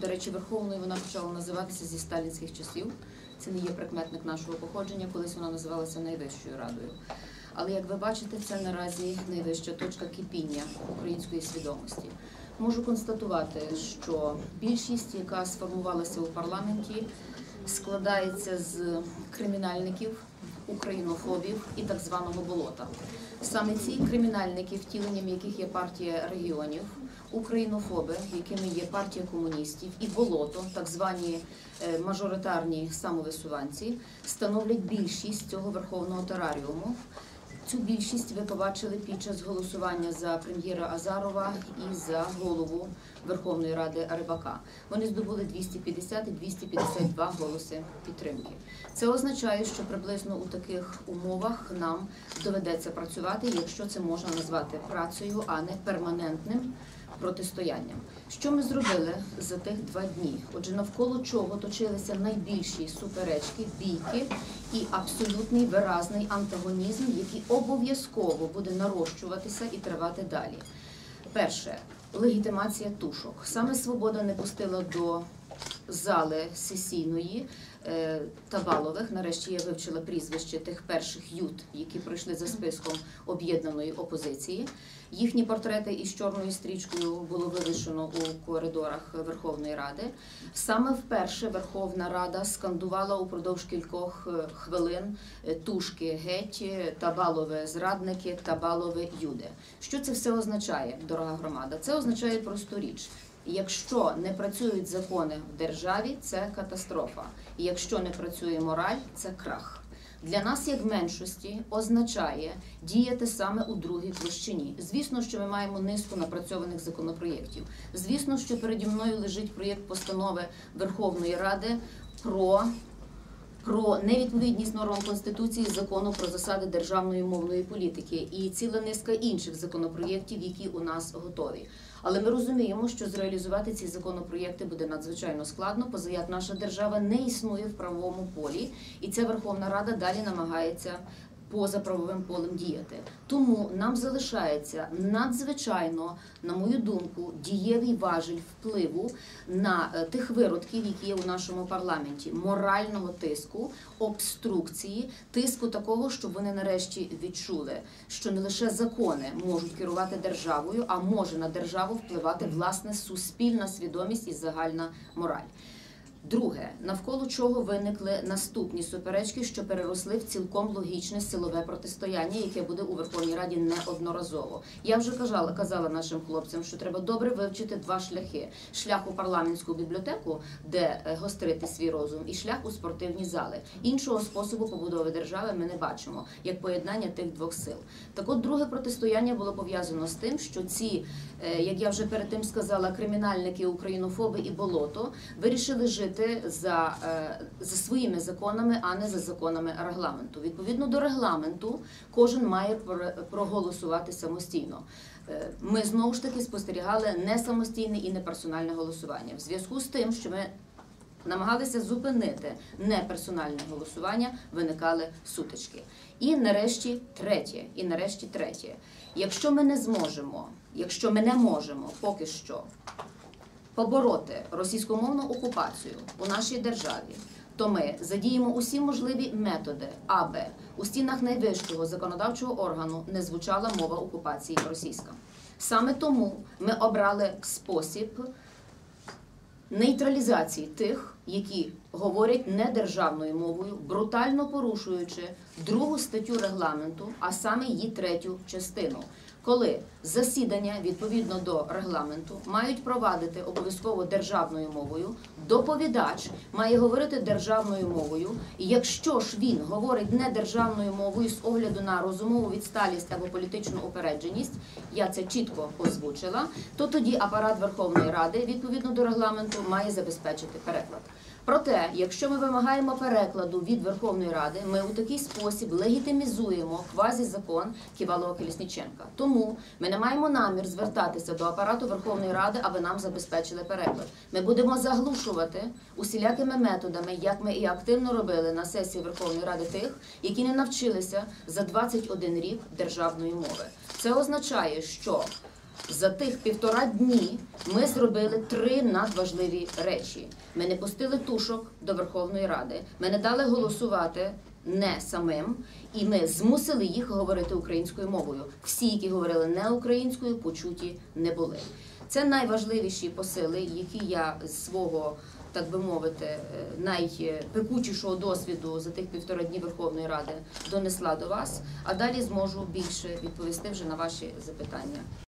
До речі, Верховною вона почала називатися зі сталінських часів. Це не є прикметник нашого походження, колись вона називалася найвищою радою. Але як ви бачите, це наразі найвища точка кипіння української свідомості. Можу констатувати, що більшість, яка сформувалася у парламенті, складається з кримінальників, українофобів і так званого болота. Саме ці кримінальники, втіленням яких є партія регіонів, українофоби, якими є партія комуністів, і болото, так звані е, мажоритарні самовисуванці, становлять більшість цього верховного тераріуму. Цю більшість ви побачили під час голосування за прем'єра Азарова і за голову Верховної Ради Рибака. Вони здобули 250 і 252 голоси підтримки. Це означає, що приблизно у таких умовах нам доведеться працювати, якщо це можна назвати працею, а не перманентним протистоянням. Що ми зробили за тих два дні? Отже, навколо чого точилися найбільші суперечки, бійки і абсолютний виразний антагонізм, який обов'язково буде нарощуватися і тривати далі. Перше легітимація тушок. Саме свобода не пустила до зали сесійної е, Табалових. Нарешті я вивчила прізвище тих перших ют, які пройшли за списком об'єднаної опозиції. Їхні портрети із чорною стрічкою було вивішено у коридорах Верховної Ради. Саме вперше Верховна Рада скандувала упродовж кількох е, хвилин е, тушки геть, табалове зрадники, табалове юде. Що це все означає, дорога громада? Це означає просту річ. Якщо не працюють закони в державі, це катастрофа. Якщо не працює мораль, це крах. Для нас, як меншості, означає діяти саме у другій площині. Звісно, що ми маємо низку напрацьованих законопроєктів. Звісно, що переді мною лежить проєкт постанови Верховної Ради про про невідповідність нормам конституції закону про засади державної мовної політики і ціла низка інших законопроєктів, які у нас готові. Але ми розуміємо, що зреалізувати ці законопроєкти буде надзвичайно складно, поза наша держава не існує в правовому полі, і ця Верховна Рада далі намагається поза правовим полем діяти. Тому нам залишається надзвичайно, на мою думку, дієвий важіль впливу на е, тих виродків, які є у нашому парламенті, морального тиску, обструкції, тиску такого, щоб вони нарешті відчули, що не лише закони можуть керувати державою, а може на державу впливати власне суспільна свідомість і загальна мораль. Друге, навколо чого виникли наступні суперечки, що переросли в цілком логічне силове протистояння, яке буде у Верховній Раді неодноразово. Я вже казала, казала нашим хлопцям, що треба добре вивчити два шляхи: шлях у парламентську бібліотеку, де е, гострити свій розум, і шлях у спортивні зали. Іншого способу побудови держави ми не бачимо як поєднання тих двох сил. Так, от друге протистояння було пов'язано з тим, що ці, е, як я вже перед тим сказала, кримінальники, українофоби і болото вирішили жити за, е, за своїми законами, а не за законами регламенту. Відповідно до регламенту, кожен має пр- проголосувати самостійно. Е, Ми знову ж таки спостерігали не самостійне і не персональне голосування. В зв'язку з тим, що ми намагалися зупинити неперсональне голосування, виникали сутички. І нарешті третє, і нарешті третє. Якщо ми не зможемо, якщо ми не можемо поки що побороти російськомовну окупацію у нашій державі, то ми задіємо усі можливі методи, аби у стінах найвищого законодавчого органу не звучала мова окупації російська. Саме тому ми обрали спосіб нейтралізації тих, які говорять не державною мовою, брутально порушуючи другу статтю регламенту, а саме її третю частину. Коли засідання відповідно до регламенту мають провадити обов'язково державною мовою, доповідач має говорити державною мовою. І якщо ж він говорить не державною мовою з огляду на розумову відсталість або політичну упередженість, я це чітко озвучила, то тоді апарат Верховної Ради відповідно до регламенту має забезпечити переклад. Проте, якщо ми вимагаємо перекладу від Верховної Ради, ми у такий спосіб легітимізуємо квазі-закон Ківалова Колісніченка. Тому ми не маємо намір звертатися до апарату Верховної Ради, аби нам забезпечили переклад. Ми будемо заглушувати усілякими методами, як ми і активно робили на сесії Верховної Ради тих, які не навчилися за 21 рік державної мови. Це означає, що За тих півтора дні ми зробили три надважливі речі. Ми не пустили тушок до Верховної Ради. Ми не дали голосувати не самим, і ми змусили їх говорити українською мовою. Всі, які говорили не українською, почуті не були. Це найважливіші посили, які я з свого, так би мовити, е, найпекучішого досвіду за тих півтора дні Верховної Ради донесла до вас. А далі зможу більше відповісти вже на ваші запитання.